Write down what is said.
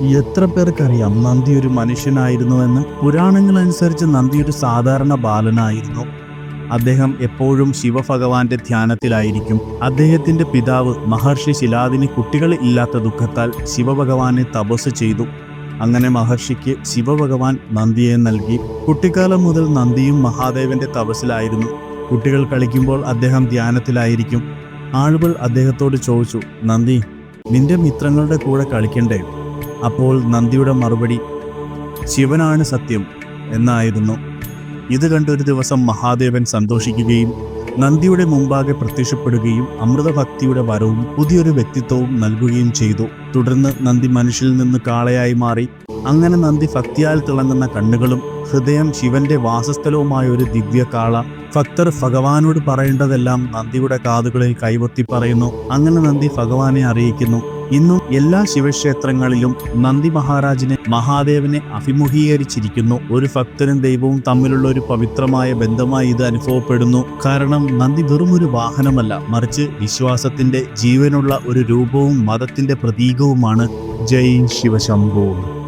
എത്ര പേർക്കറിയാം നന്ദി ഒരു മനുഷ്യനായിരുന്നുവെന്ന്? പുരാണങ്ങളനുസരിച്ച് നന്ദി ഒരു സാധാരണ ബാലനായിരുന്നു. അദ്ദേഹം എപ്പോഴും ശിവഭഗവാന്റെ ധ്യാനത്തിലായിരിക്കും. അദ്ദേഹത്തിന്റെ പിതാവ് മഹർഷി ശിലാദിന് കുട്ടികൾ ഇല്ലാത്ത ദുഃഖത്താൽ ശിവഭഗവാനെ തപസ് ചെയ്തു. അങ്ങനെ മഹർഷിക്ക് ശിവഭഗവാൻ നന്ദിയെ നൽകി. കുട്ടിക്കാലം മുതൽ നന്ദിയും മഹാദേവന്റെ തപസ്സിലായിരുന്നു. കുട്ടികൾ കളിക്കുമ്പോൾ അദ്ദേഹം ധ്യാനത്തിലായിരിക്കും. ആളുകൾ അദ്ദേഹത്തോട് ചോദിച്ചു നന്ദി നിന്റെ മിത്രങ്ങളുടെ കൂടെ കളിക്കണ്ടേ? അപ്പോൾ നന്ദിയുടെ മറുപടി ശിവനാണ് സത്യം എന്നായിരുന്നു. ഇത് കണ്ടൊരു ദിവസം മഹാദേവൻ സന്തോഷിക്കുകയും നന്ദിയുടെ മുമ്പാകെ പ്രത്യക്ഷപ്പെടുകയും അമൃതഭക്തിയുടെ വരവും പുതിയൊരു വ്യക്തിത്വവും നൽകുകയും ചെയ്തു. തുടർന്ന് നന്ദി മനുഷ്യരിൽ നിന്ന് കാളയായി മാറി. അങ്ങനെ നന്ദി ഭക്തിയാൽ തിളങ്ങുന്ന കണ്ണുകളും ഹൃദയം ശിവന്റെ വാസസ്ഥലവുമായ ഒരു ദിവ്യ കാള ഭക്തർ ഭഗവാനോട് പറയേണ്ടതെല്ലാം നന്ദിയുടെ കാതുകളിൽ കൈവത്തി പറയുന്നു. അങ്ങനെ നന്ദി ഭഗവാനെ അറിയിക്കുന്നു. ഇന്നും എല്ലാ ശിവക്ഷേത്രങ്ങളിലും നന്ദി മഹാരാജിനെ മഹാദേവനെ അഭിമുഖീകരിച്ചിരിക്കുന്നു. ഒരു ഭക്തനും ദൈവവും തമ്മിലുള്ള ഒരു പവിത്രമായ ബന്ധമായി ഇത് അനുഭവപ്പെടുന്നു. കാരണം നന്ദി വെറും ഒരു വാഹനമല്ല മറിച്ച് വിശ്വാസത്തിന്റെ ജീവനുള്ള ഒരു രൂപവും മതത്തിന്റെ പ്രതീകവുമാണ്. ജയ് ശിവശംഭോ.